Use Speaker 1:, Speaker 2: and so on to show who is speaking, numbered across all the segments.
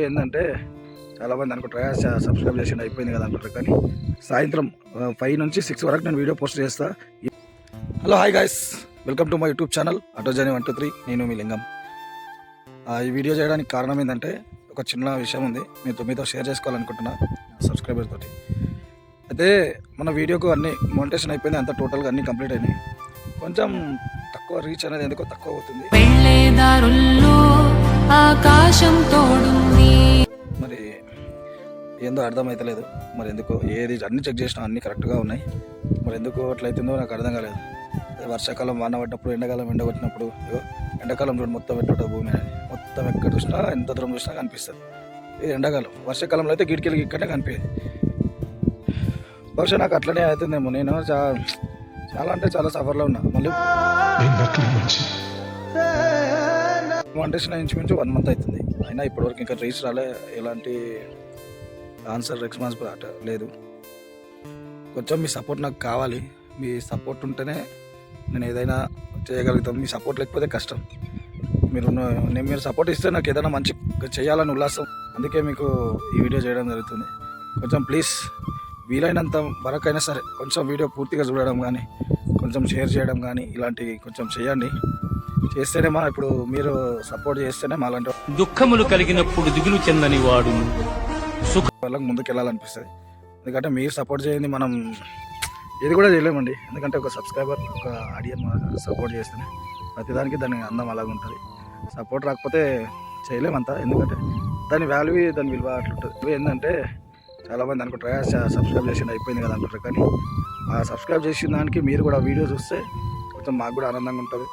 Speaker 1: ఏంటంటే ఏంటంటే చాలామంది అనుకుంటారు "ఆ, సబ్స్క్రైబ్ చేసి అయిపోయింది కదా అనుకుంటారు. కానీ సాయంత్రం ఫైవ్ నుంచి సిక్స్ వరకు నేను వీడియో పోస్ట్ చేస్తా. Hello hi guys welcome to my YouTube channel auto journey one two three నేను మీ లింగం. ఆ, ఈ వీడియో చేయడానికి కారణం ఏంటంటే ఒక చిన్న విషయం ఉంది. మీతో మీతో షేర్ చేసుకోవాలనుకుంటున్నా సబ్స్క్రైబర్ తోటి. అయితే మన వీడియోకు అన్ని మోనిటేషన్ అయిపోయింది అంత టోటల్గా అన్ని కంప్లీట్ అయినాయి. కొంచెం తక్కువ రీచ్ అనేది ఎందుకో తక్కువ అవుతుంది.
Speaker 2: ఆకాశం తోడుంది.
Speaker 1: మరి ఏందో అర్థమైతలేదు. మరి ఎందుకో ఏది అన్ని చెక్ చేసినా అన్ని కరెక్ట్గా ఉన్నాయి. మరి ఎందుకు అట్లయితుందో నాకు అర్థం కాలేదు. వర్షాకాలం వాన పడ్డప్పుడు ఎండాకాలం ఎండ కొట్టినప్పుడు ఇగో ఎండాకాలం చూడు మొత్తం ఎట్టుంటుంది భూమి అనేది. మొత్తం ఎక్కడ చూసినా ఎంత దూరం చూసినా కనిపిస్తుంది. ఇది ఎండాకాలం. వర్షాకాలంలో అయితే గిడికెళ్ళి ఇక్కడనే కనిపించేది బహుశా నాకు అట్లనే అవుతుందేమో. నేను చా చాలా అంటే చాలా సఫర్లో ఉన్నా. మళ్ళీ మానిటేషన్ ఇంచుమించు వన్ మంత్ అవుతుంది అయినా ఇప్పటివరకు ఇంకా రీచ్ రాలే. ఎలాంటి ఆన్సర్ రెస్పాన్స్ అట లేదు. కొంచెం మీ సపోర్ట్ నాకు కావాలి. మీ సపోర్ట్ ఉంటేనే నేను ఏదైనా చేయగలుగుతాను మీ సపోర్ట్ లేకపోతే కష్టం. మీరు నేను మీరు సపోర్ట్ ఇస్తే నాకు ఏదైనా మంచి చేయాలని ఉల్లాసం. అందుకే మీకు ఈ వీడియో చేయడం జరుగుతుంది. కొంచెం ప్లీజ్ వీలైనంత వరకైనా సరే కొంచెం వీడియో పూర్తిగా చూడడం కానీ కొంచెం షేర్ చేయడం కానీ ఇలాంటివి కొంచెం చేయండి. చేస్తేనే మా ఇప్పుడు మీరు సపోర్ట్ చేస్తేనే మా లాంటి
Speaker 3: దుఃఖములు కలిగినప్పుడు దిగులు చెందని వాడు. సుఖ
Speaker 1: వాళ్ళకి ముందుకు వెళ్ళాలనిపిస్తుంది ఎందుకంటే మీరు సపోర్ట్ చేయండి మనం ఏది కూడా చేయలేమండి. ఎందుకంటే ఒక సబ్స్క్రైబర్ ఒక ఆడియన్ సపోర్ట్ చేస్తేనే ప్రతిదానికి దాని అందం అలాగ ఉంటుంది. సపోర్ట్ రాకపోతే చేయలేమంతా. ఎందుకంటే దాని వాల్యూ దాని విలువ అట్లుంటుంది. ఏంటంటే చాలామంది అనుకుంటారు సబ్స్క్రైబ్ చేసి అయిపోయింది కదా అనుకుంటారు. కానీ ఆ సబ్స్క్రైబ్ చేసిన దానికి మీరు కూడా వీడియో చూస్తే కొంచెం మాకు కూడా ఆనందంగా ఉంటుంది.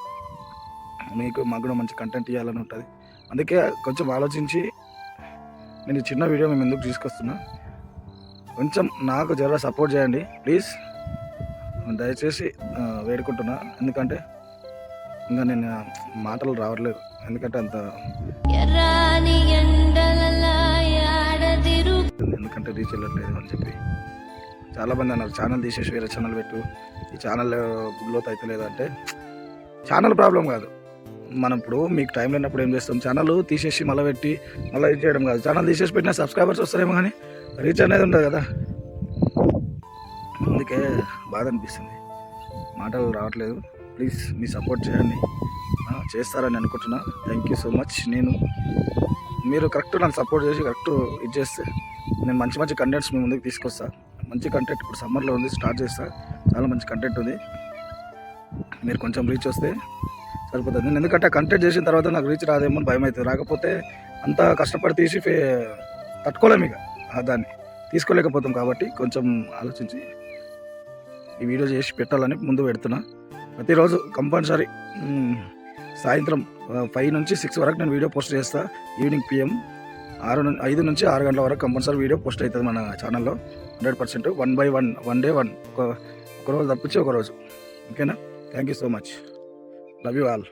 Speaker 1: మీకు మాకు కూడా మంచి కంటెంట్ ఇవ్వాలని ఉంటుంది. అందుకే కొంచెం ఆలోచించి నేను చిన్న వీడియో మేము ఎందుకు తీసుకొస్తున్నా. కొంచెం నాకు జర సపోర్ట్ చేయండి ప్లీజ్ దయచేసి వేడుకుంటున్నా. ఎందుకంటే ఇంకా నేను మాటలు రావట్లేదు. ఎందుకంటే అంత రీచ్ వెళ్ళట్లేదు అని చెప్పి. చాలామంది అన్నారు ఛానల్ తీసేసి వేరే ఛానల్ పెట్టు. ఈ ఛానల్ గ్రోత్ అవుతలేదు అంటే ఛానల్ ప్రాబ్లం కాదు. మనం ఇప్పుడు మీకు టైం లేనప్పుడు ఏం చేస్తాం? ఛానల్ తీసేసి మళ్ళీ పెట్టి మళ్ళీ ఇది చేయడం కాదు. ఛానల్ తీసేసి పెట్టిన సబ్స్క్రైబర్స్ వస్తారేమో కానీ రీచ్ అనేది ఉండదు కదా. అందుకే బాధ అనిపిస్తుంది. మాటలు రావట్లేదు. ప్లీజ్ మీ సపోర్ట్ చేయండి. చేస్తారని అనుకుంటున్నా. Thank you so much. నేను మీరు కరెక్ట్ నన్ను సపోర్ట్ చేసి కరెక్ట్ ఇది చేస్తే నేను మంచి మంచి కంటెంట్స్ మీ ముందుకు తీసుకొస్తా. మంచి కంటెంట్ ఇప్పుడు సమ్మర్లో ఉంది స్టార్ట్ చేస్తా. చాలా మంచి కంటెంట్ ఉంది. మీరు కొంచెం రీచ్ వస్తే సరిపోతుంది. నేను ఎందుకంటే కంటెంట్ చేసిన తర్వాత నాకు రీచ్ రాదేమో అని భయం అవుతుంది. రాకపోతే అంత కష్టపడి తీసి ఫే తట్టుకోలేము ఇక దాన్ని. తీసుకోలేకపోతాం కాబట్టి కొంచెం ఆలోచించి ఈ వీడియో చేసి పెట్టాలని ముందు పెడుతున్నా. ప్రతిరోజు కంపల్సరీ సాయంత్రం ఫైవ్ నుంచి సిక్స్ వరకు నేను వీడియో పోస్ట్ చేస్తాను ఈవినింగ్ పిఎం ఆరు ఐదు నుంచి ఆరు గంటల వరకు కంపల్సరీ వీడియో పోస్ట్ అవుతుంది మన ఛానల్లో. Hundred percent. One by one one day one. ఒక ఒక రోజు తప్పించి ఒక రోజు. ఓకేనా? Thank you so much. Love you all.